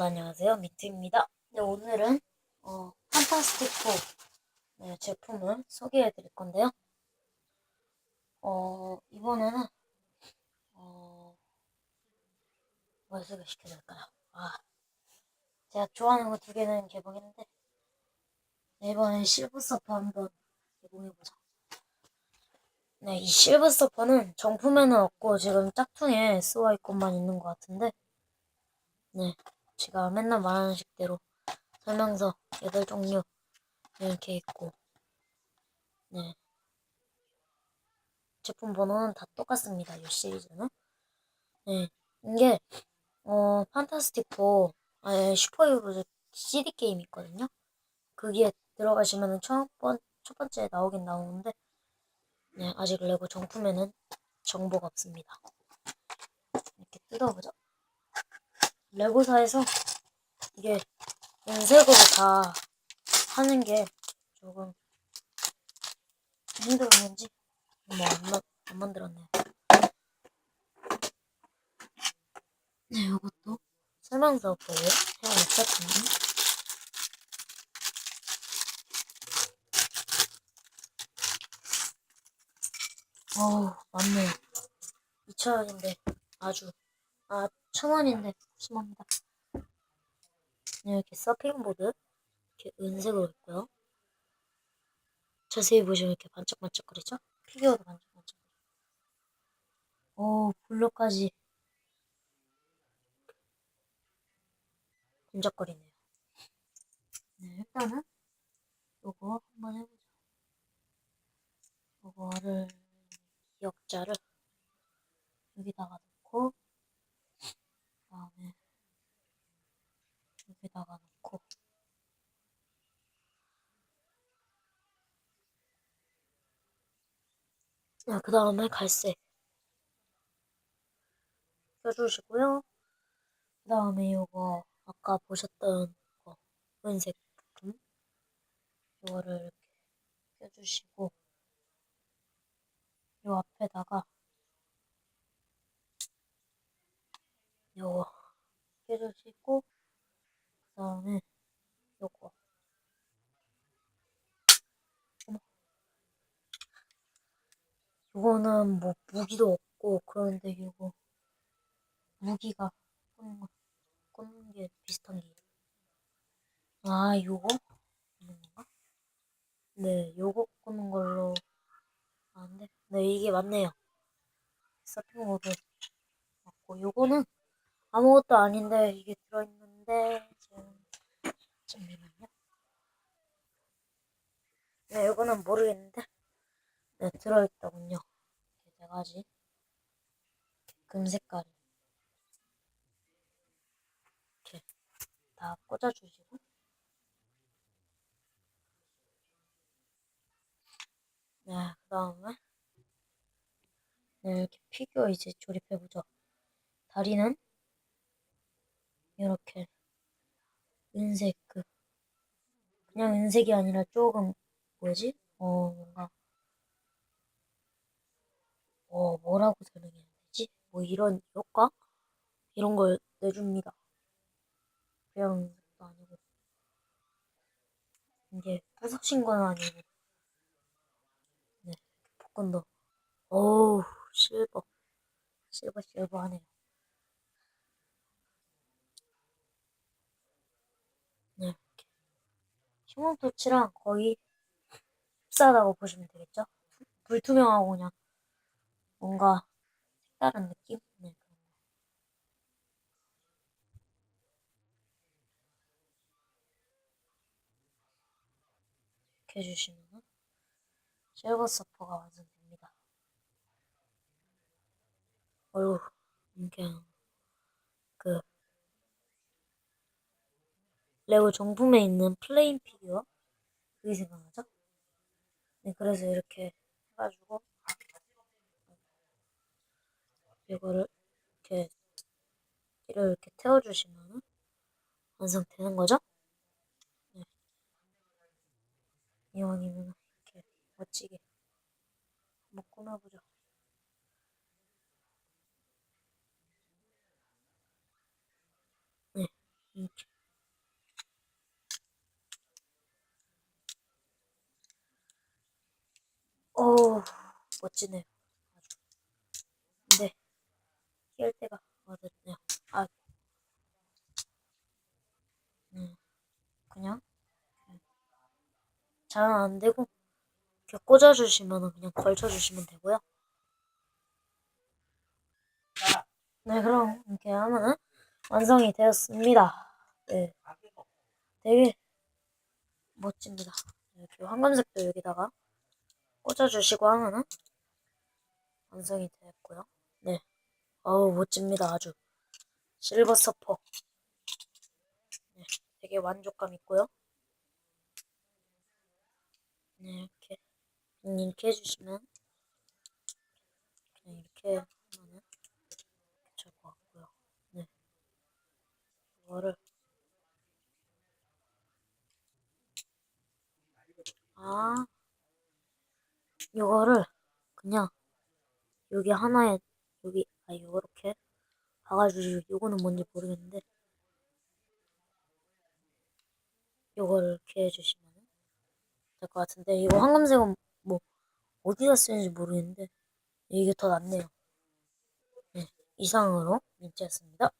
여러분 안녕하세요 미트입니다. 네, 오늘은 어, 판타스틱4 네, 제품을 소개해 드릴 건데요. 어, 이번에는 어, 뭘 소개시켜 드릴까요? 아, 제가 좋아하는 거 두 개는 개봉했는데 네, 이번엔 실버 서퍼 한번 개봉해 보자. 네, 이 실버 서퍼는 정품에는 없고 지금 짝퉁에 스와이콘만 있는 것 같은데 네, 제가 맨날 말하는 식대로 설명서 여덟 종류 이렇게 있고, 네. 제품 번호는 다 똑같습니다. 이 시리즈는. 네. 이게, 어, 판타스틱 4, 아니, 슈퍼히어로 CD 게임 있거든요. 거기에 들어가시면은 첫, 번, 첫 번째 나오긴 나오는데, 네, 아직 레고 정품에는 정보가 없습니다. 이렇게 뜯어보죠. 레고사에서 이게 연색으로 다 하는 게 조금 힘들었는지 뭐안 안 만들었네요. 네, 이것도 설명서 보여요. 그냥 어쨌든 어우, 맞네. 2,000원인데 아주 아, 1,000원인데 심합니다. 네, 이렇게 서핑보드 이렇게 은색으로 있고요. 자세히 보시면 이렇게 반짝반짝거리죠? 피규어도 반짝반짝. 오, 블록까지 반짝거리네요. 네, 일단은 요거 한번 해보죠. 요거를 기억자를 여기다가 넣고 그다음에 넣고. 아, 그 다음에 갈색. 껴주시고요. 그 다음에 요거 아까 보셨던 거 은색 부품 요거를 이렇게 껴주시고 요 앞에다가 요거 껴주시고 그 다음에 요거 요거는 뭐 무기도 없고 그런데 요거 무기가 꽂는, 게 비슷한 게. 아, 요거? 꽂는 건가? 네, 요거 꽂는 걸로 아는데. 네, 이게 맞네요. 서핑 모드 맞고, 요거는 아무것도 아닌데 이게 들어있는데, 지금, 잠시만요. 네, 요거는 모르겠는데. 네, 들어있더군요. 네 가지. 금 색깔이. 이렇게 다 꽂아주시고. 네, 그 다음에. 네, 이렇게 피규어 이제 조립해보죠. 다리는 이렇게 은색 그 그냥 은색이 아니라 조금 뭐지? 어 뭔가 어 뭐라고 설명해야 되지? 뭐 이런 효과 이런 걸 내줍니다. 그냥 아니고 이게 부서진 건 아니고 네 복근도 어우 실버 실버 실버 하네요. 네, 이렇게. 휴먼 터치랑 거의 흡사하다고 보시면 되겠죠? 불투명하고 그냥 뭔가 색다른 느낌? 네. 이렇게 해주시면은 실버 서퍼가 완성됩니다. 어휴, 그냥 그 레고 정품에 있는 플레인 피규어 그게 생각나죠? 네, 그래서 이렇게 해가지고 이거를 이렇게 이렇게 태워주시면 완성되는 거죠? 네. 이왕이면 이렇게 멋지게 한번 꾸며보죠. 네, 이 멋지네요. 근데 끼울 때가 어렵네요. 아, 음, 그냥 잘 안 되고 이렇게 꽂아주시면 그냥 걸쳐주시면 되고요. 네, 그럼 이렇게 하면은 완성이 되었습니다. 네, 되게 멋집니다. 이렇게 황금색도 여기다가 꽂아주시고 하면은 완성이 되었고요. 네, 어우 멋집니다. 아주 실버 서퍼. 네, 되게 만족감 있고요. 네, 이렇게 이렇게 해주시면 그냥 이렇게 하면은 될것 같고요. 네, 이거를 아 이거를 그냥 여기 하나에 여기 아 요렇게 박아주시고 요거는 뭔지 모르겠는데 요거를 이렇게 해주시면 될 것 같은데 이거 황금색은 뭐 어디다 쓰는지 모르겠는데 이게 더 낫네요. 네, 이상으로 민트였습니다.